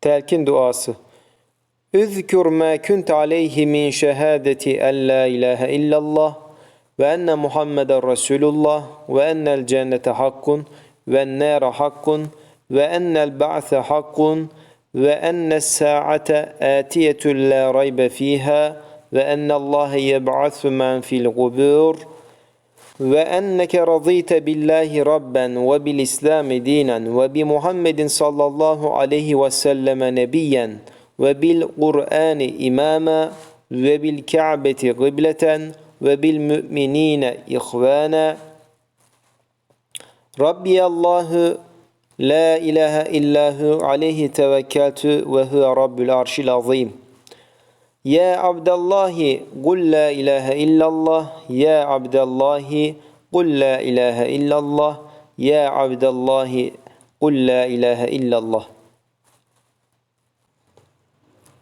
Telkin duası. Üzkür ma kunt aleyhi min şehadeti en la ilahe illallah ve enne Muhammeden Resulullah ve ennel cennete hakkun ve ennâre hakkun ve ennel ba'se hakkun ve ennes sa'ate atiyetun la raybe fiha ve ennallâhe yeb'asu men fil gubur وأنك رضيت بالله ربا وبالإسلام دينا وبمحمد صلى الله عليه وسلم نبيا وبالقرآن إماما وبالكعبة قبلة وبالمؤمنين إخوانا. ربي الله لا إله إلا هو عليه توكلت وهو رب العرش العظيم. Ya Abdallahi kul la ilahe illallah. Ya Abdallahi kul la ilahe illallah. Ya Abdallahi kul la ilahe illallah.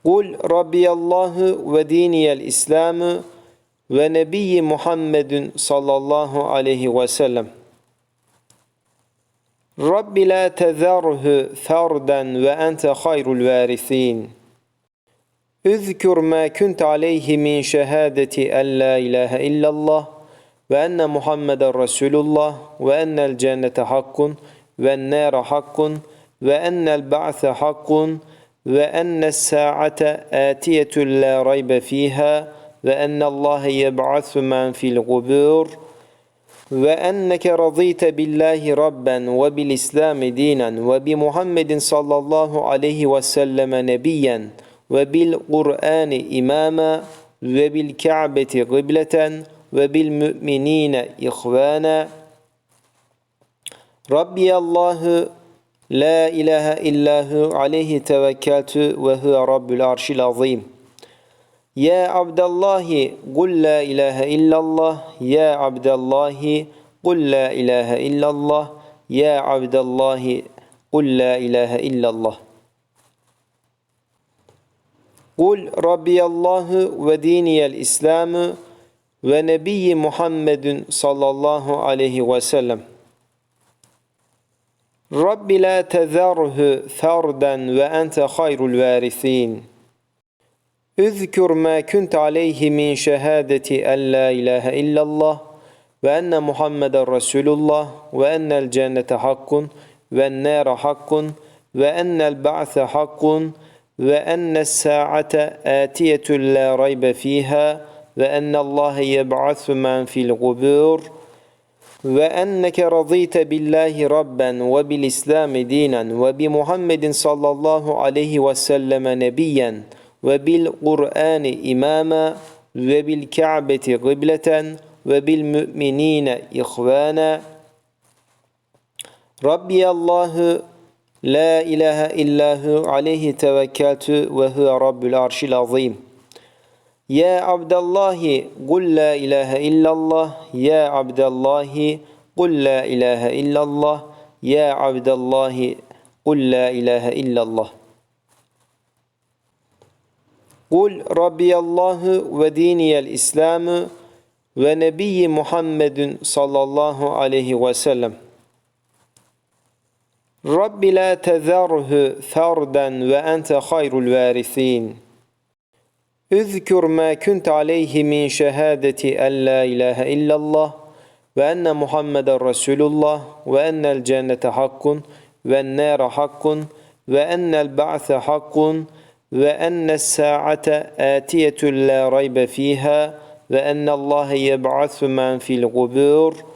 Kul Rabbiyallahu ve diniyel İslamı ve Nebiyyi Muhammedun sallallahu aleyhi ve sellem. Rabbi la tezarhu ferden ve ente hayrul varisin. اذكر ما كنت عليه من شهادة أن لا إله إلا الله وأن محمد رسول الله وأن الجنة حق والنار حق وأن البعث حق وأن الساعة آتية لا ريب فيها وأن الله يبعث من في القبور وأنك رضيت بالله ربا وبالإسلام دينا وبمحمد صلى الله عليه وسلم نبيا. Ve bil Kur'ani imama ve bil Ka'beti kıbleten ve bil müminine ihvana. Rabbi Allahu la ilahe illahu aleyhi tevekkeltu ve huve rabbul arşil azim. Ya Abdallahi kul la ilahe illallah Ya Abdallahi kul la ilahe illallah Ya Abdallahi kul la ilahe illallah Kul Rabbiyallahu ve diniyel İslamı ve Nebiyyi Muhammedun sallallahu aleyhi ve sellem. Rabbi la tezarhu ferden ve ente hayrul varisin. Üzkür ma kunt aleyhi min şehadeti en la ilahe illallah ve enne Muhammeden Resulullah ve ennel cennete hakkun ve ennâre hakkun ve ennel ba'se hakkun وأن الساعة آتية لا ريب فيها وأن الله يبعث من في القبور وأنك رضيت بالله ربا وبالإسلام دينا وبمحمد صلى الله عليه وسلم نبيا وبالقرآن إماما وبالكعبة قبلة وبالمؤمنين إخوانا. ربي الله La ilahe illahu aleyhi tevekkeltu ve huve rabbul arşil azim. Ya Abdallahi kul la ilahe illallah Ya Abdallahi kul la ilahe illallah Ya Abdallahi kul la ilahe illallah. Kul Rabbiyallahu ve diniyel İslamı ve Nebiyyi Muhammedun sallallahu aleyhi ve sellem. رب لا تذره فردا وأنت خير الوارثين. اذكر ما كنت عليه من شهادة أن لا إله إلا الله وأن محمد رسول الله وأن الجنة حق والنار حق وأن البعث حق وأن الساعة آتية لا ريب فيها وأن الله يبعث من في القبور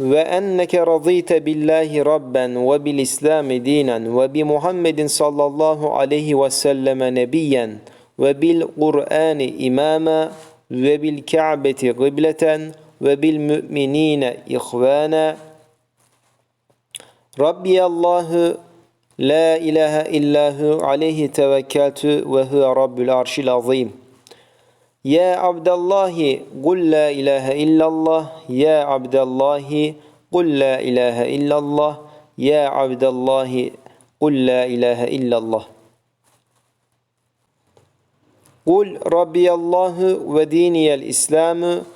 وأنك رضيت بالله ربا وبالإسلام دينا وبمحمد صلى الله عليه وسلم نبيا وبالقرآن إماما وبالكعبة قبلة وبالمؤمنين إخوانا. ربي الله لا إله إلا هو عليه توكلت وهو رب العرش العظيم. Ya abdallahi kul la ilahe illallah. Ya abdallahi kul la ilahe illallah. Ya abdallahi kul la ilahe illallah. Kul Rabbiyallahu ve diniyel İslamu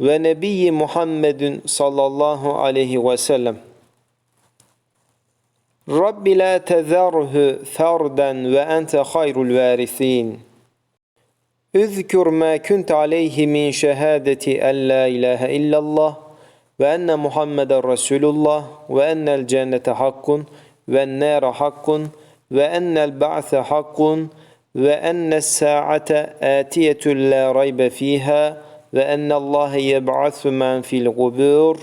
ve Nebiyyi Muhammedun sallallahu aleyhi ve sellem. Rabbi la tezerhu ferden ve ente hayrul varisin. اذكر ما كنت عليه من شهادة أن لا إله إلا الله وأن محمد رسول الله وأن الجنة حق والنار حق وأن البعث حق وأن الساعة آتية لا ريب فيها وأن الله يبعث من في القبور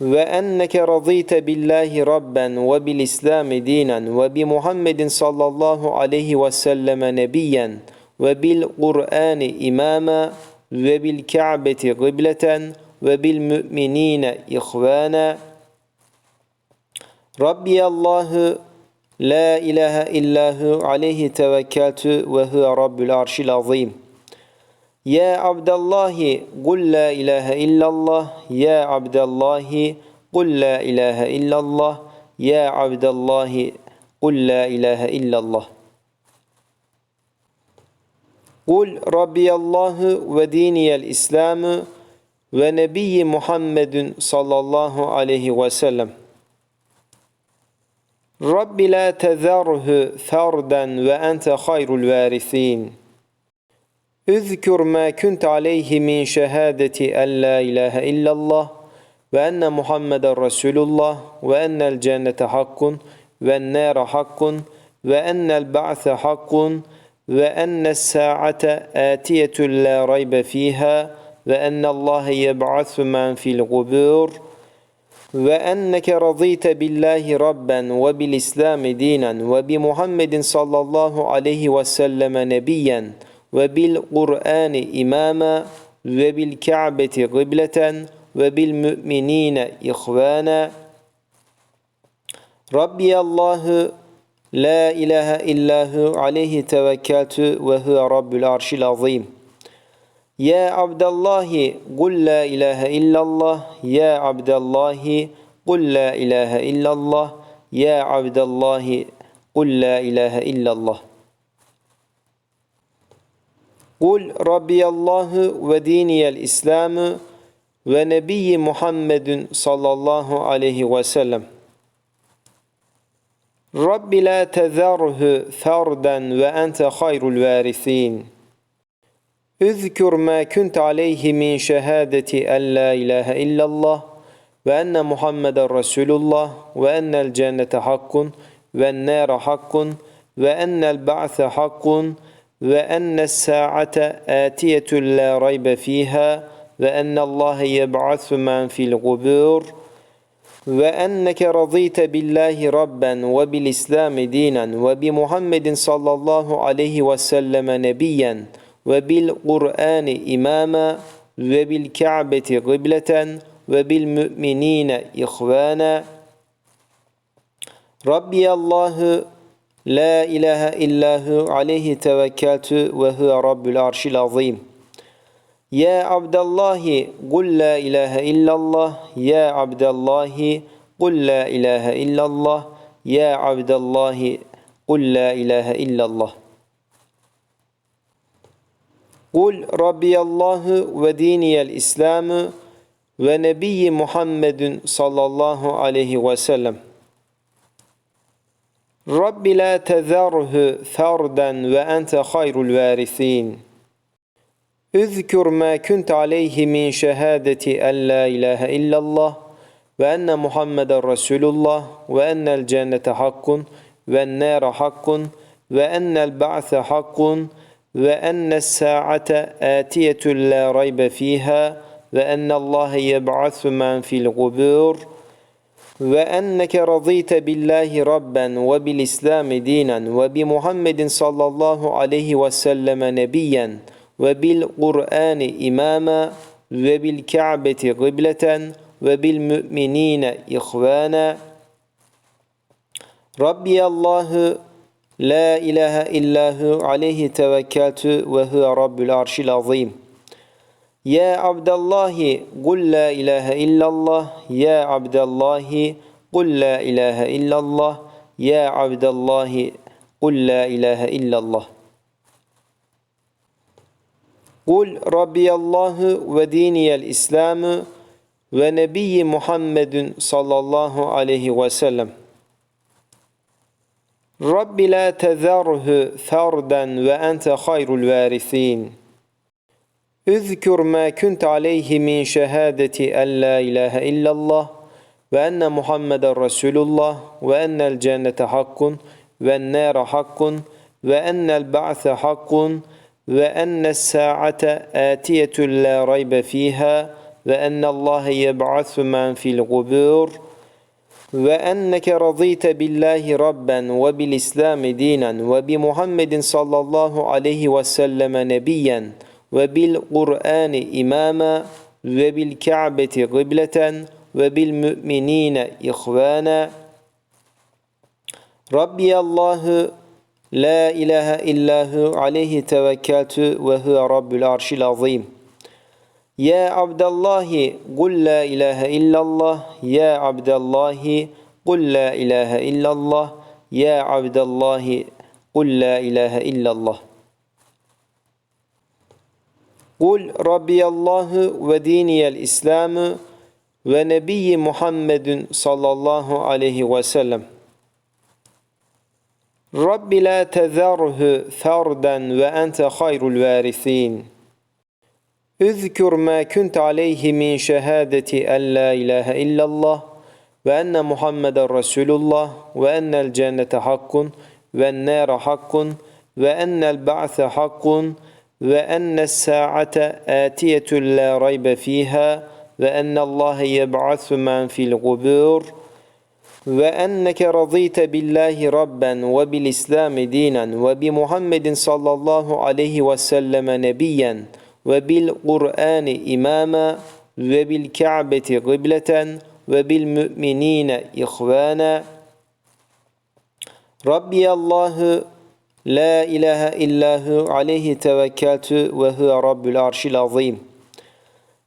وأنك رضيت بالله ربا وبالإسلام دينا وبمحمد صلى الله عليه وسلم نبيا. ve bil Kur'ani imama ve bil Ka'beti gıbleten ve bil müminine ihvana Rabbiyallahu la ilahe illa illahu aleyhi tevekkeltü ve huve rabbül arşil azim. Ya abdallahi kul la ilahe illallah ya abdallahi kul la ilahe illallah ya abdallahi kul la ilahe illallah Kul Rabbiyallahu ve diniyel İslamü ve Nebiyyi Muhammedun sallallahu aleyhi ve sellem. Rabbi la tezerhu ferden ve ente hayrul varisin. Üzkür ma kunt aleyhi min şehadeti en la ilahe illallah ve enne Muhammeden Resulullah ve ennel cennete hakkun ve nâre hakkun ve ennel ba'se hakkun وأن الساعة آتية لا ريب فيها وأن الله يبعث من في القبور وأنك رضيت بالله ربا وبالإسلام دينا وبمحمد صلى الله عليه وسلم نبيا وبالقرآن إماما وبالكعبة قبلة وبالمؤمنين إخوانا. ربي الله La ilahe illahu aleyhi tevekkeltu ve huve rabbul arşil azim. Ya abdallahi kul la ilahe illallah. Ya abdallahi kul la ilahe illallah. Ya abdallahi kul la ilahe illallah. Kul Rabbiyallahu ve diniyel İslamu ve Nebiyyi Muhammedun sallallahu aleyhi ve sellem. رب لا تذره فردا وأنت خير الوارثين. اذكر ما كنت عليه من شهادة أن لا إله إلا الله وأن محمد رسول الله وأن الجنة حق والنار حق وأن البعث حق وأن الساعة آتية لا ريب فيها وأن الله يبعث من في القبور وأنك رضيت بالله ربا وبالإسلام دينا وبمحمد صلى الله عليه وسلم نبيا وبالقرآن إماما وبالكعبة قبلة وبالمؤمنين إخوانا. ربي الله لا إله إلا هو عليه توكلت وهو رب العرش العظيم. Ya abdallahi kul la ilahe illallah. Ya abdallahi kul la ilahe illallah. Ya abdallahi kul la ilahe illallah. Kul Rabbiyallahu ve diniyel İslamu ve Nebiyyi Muhammedun sallallahu aleyhi ve sellem. Rabbi la tezerhu ferden ve ente hayrul varisin. اذكر ما كنت عليه من شهادة أن لا إله إلا الله وأن محمد رسول الله وأن الجنة حق والنار حق وأن البعث حق وأن الساعة آتية لا ريب فيها وأن الله يبعث من في القبور وأنك رضيت بالله ربا وبالإسلام دينا وبمحمد صلى الله عليه وسلم نبيا. ve bil Kur'ani imama ve bil Ka'beti gıbleten ve bil müminine ihvana Rabbiyallahu la ilahe illahu aleyhi tevekkeltü ve huve rabbül arşil azim. Ya abdallahi kul la ilahe illallah ya abdallahi kul la ilahe illallah ya abdallahi kul la ilahe illallah Kul Rabbiyallahu ve diniyel İslamu ve Nebiyyi Muhammedun sallallahu aleyhi ve sellem. Rabbi la tezerhu ferden ve ente hayrul varisin. Üzkür ma kunt aleyhi min şehadeti en la ilahe illallah ve enne Muhammeden Resulullah ve ennel cennete hakkun ve nâre hakkun ve ennel ba'se hakkun ve وأن الساعة آتية لا ريب فيها وأن الله يبعث من في القبور وأنك رضيت بالله ربا وبالإسلام دينا وبمحمد صلى الله عليه وسلم نبيا وبالقرآن إماما وبالكعبة قبلة وبالمؤمنين إخوانا. ربي الله La ilahe illahu aleyhi tevekkeltu ve huve rabbul arşil azim. Ya abdallahi kul la ilahe illallah. Ya abdallahi kul la ilahe illallah. Ya abdallahi kul la ilahe illallah. Kul Rabbiyallahu ve diniyel İslamu ve Nebiyyi Muhammedun sallallahu aleyhi ve sellem. رب لا تذره فردا وأنت خير الوارثين. اذكر ما كنت عليه من شهادة أن لا إله إلا الله وأن محمد رسول الله وأن الجنة حق والنار حق وأن البعث حق وأن الساعة آتية لا ريب فيها وأن الله يبعث من في القبور وأنك رضيت بالله ربا وبالإسلام دينا وبمحمد صلى الله عليه وسلم نبيا وبالقرآن إماما وبالكعبة قبلة وبالمؤمنين إخوانا. ربي الله لا إله إلا هو عليه توكلت وهو رب العرش العظيم.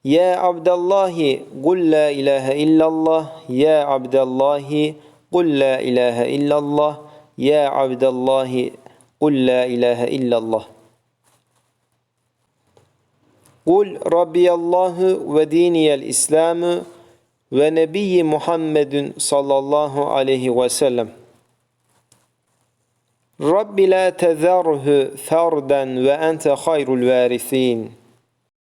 Ya abdallahi kul la ilahe illallah. Ya abdallahi kul la ilahe illallah. Ya abdallahi kul la ilahe illallah. Kul Rabbiyallahu ve diniyel İslamu ve Nebiyyi Muhammedun sallallahu aleyhi ve sellem. Rabbi la tezerhu ferden ve ente hayrul varisin.